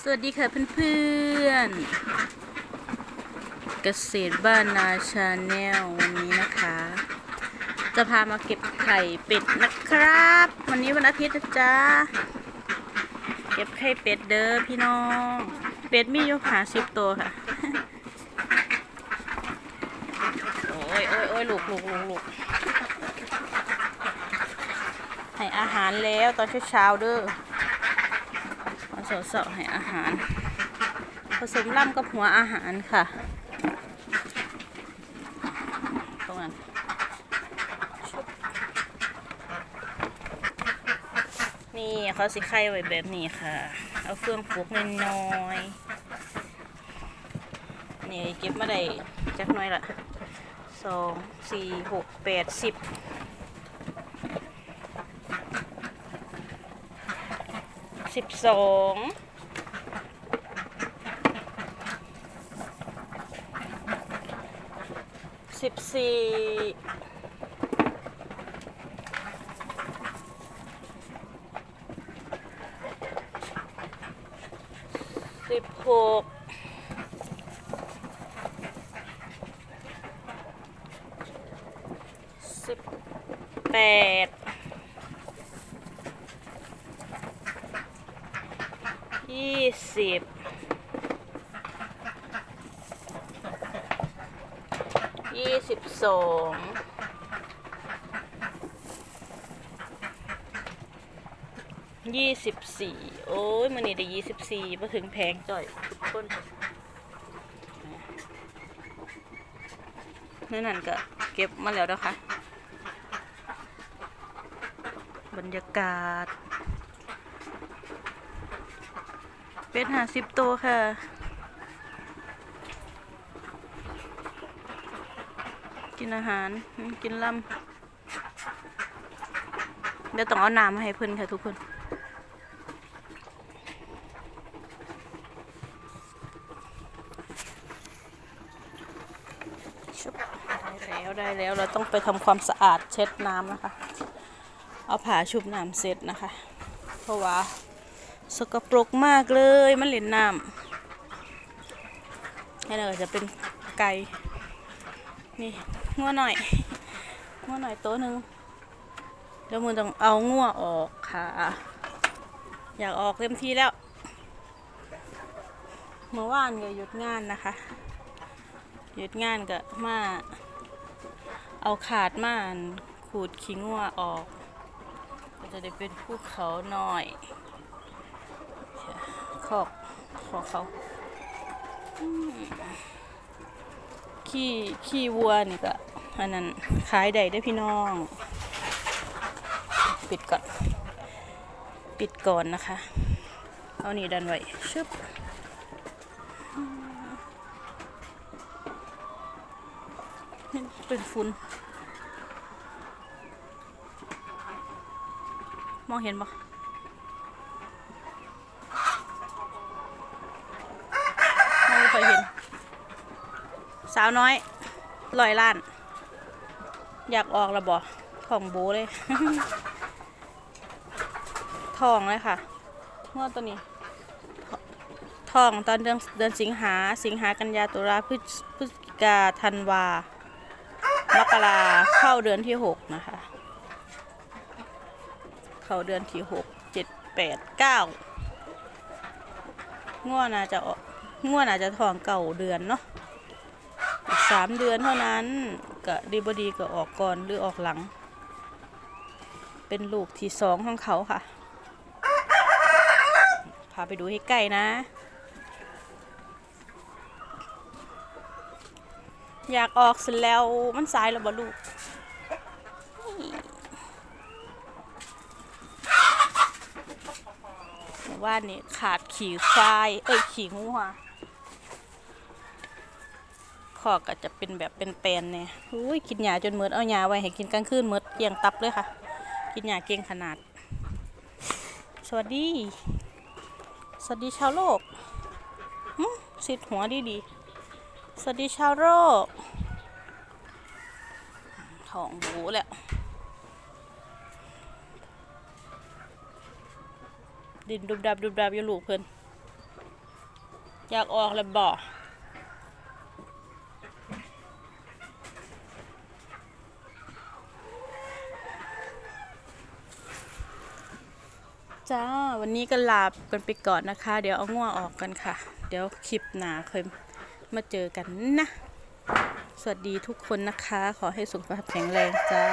สวัสดีค่ะเพื่อนๆ เกษตรบ้านนาชาแนลวันนี้นะคะ จะพามาเก็บไข่เป็ดนะครับ วันนี้วันอาทิตย์นะจ๊ะ เก็บไข่เป็ดเด้อพี่น้อง เป็ดมีอยู่หาสิบตัวค่ะ โอ้ยโอ้ยโอ้ยลูกลูกลูกลูกให้อาหารแล้วตอนเช้าๆเด้อ เอาเสาๆให้อาหาร ผสมล่ำกับหัวอาหารค่ะตรงนั้นนี่เขาสิไข่ไว้แบบนี้ค่ะ เอาเฟืองปลูกน้อยๆนี่เก็บมาได้จักหน้อยละสองสี่หกแปดสิบ สิบสองสิบสี่สิบหกสิบแปด ยี่สิบยี่สิบสองยี่สิบสี่โอ้ยมันนี่ได้ยี่สิบสี่มาถึงแพงจ่อยทุกคนนั่นนั่นก็เก็บมาแล้วนะคะ บรรยากาศ เป็นหาสิบตัวค่ะกินอาหารกินลำเดี๋ยวต้องเอาน้ำมาให้เพื่อนค่ะทุกคนชุบได้แล้วได้แล้วเราต้องไปทำความสะอาดเช็ดน้ำนะคะ เอาผ้าชุบน้ำเสร็จนะคะ เพราะว่า สกปรกมากเลยมันเหล่นน้ำนี่เราจะเป็นไก่นี่งัวหน่อยงัวหน่อยตัวหนึ่งเดี๋ยวมือต้องเอางัวออกค่ะ อยากออกเต็มที่แล้ว เมื่อวานก็หยุดงานนะคะ หยุดงานก็มา เอาขาดมาขูดขี้งัวออก ก็จะได้เป็นภูเขาหน่อย ขอบของเขาขี้ขี้วัวนี่ก็อันนั้นขายได้ได้พี่น้อง ปิดก่อน ปิดก่อนนะคะ เอานี่ดันไว้ชึบเป็นฝุ่นมองเห็นปะ ไม่เคยเห็น สาวน้อยลอยล้าน อยากออกระบอทองโบเลย ทองเลยค่ะงวดตัวนี้ ทองตอนเดือนเดือนสิงหา สิงหากันยาตุลาพฤศจิกาธันวามกราเข้าเดือนที่หกนะคะ เข้าเดือนที่หกเจ็ดแปดเก้าง่วน่าจะง่วนอาจจะทองเก่าเดือนเนาะ สามเดือนเท่านั้นก็ดีบดีก็ออกก่อนหรือออกหลัง เป็นลูกที่สองของเขาค่ะ พาไปดูให้ใกล้นะ อยากออกเสร็จแล้วมันสายแล้วบ่ลูกว่านี่ขาดขี่ควาย เอ้ย ขี่งูค่ะ อก็จะเป็นแบบเป็นแปลนเนี่ยอุ้ยกินหญ้าจนหมดเอาหญ้าไว้ให้กินกลางคืนหมดเกียงตับเลยค่ะ กินหญ้าเก่งขนาด สวัสดี สวัสดีชาวโลกหึสิดหัวดีดีสวัสดีชาวโลกทองบูแหละดินดุบดับดุบดับอยู่ลูกเพิ่นอยากออกแล้วบ จ้า วันนี้ก็ลากันไปก่อนนะคะ เดี๋ยวเอาง่วออกกันค่ะ เดี๋ยวคลิปหนาเคยมาเจอกันนะ สวัสดีทุกคนนะคะ ขอให้สุขภาพแข็งแรงจ้า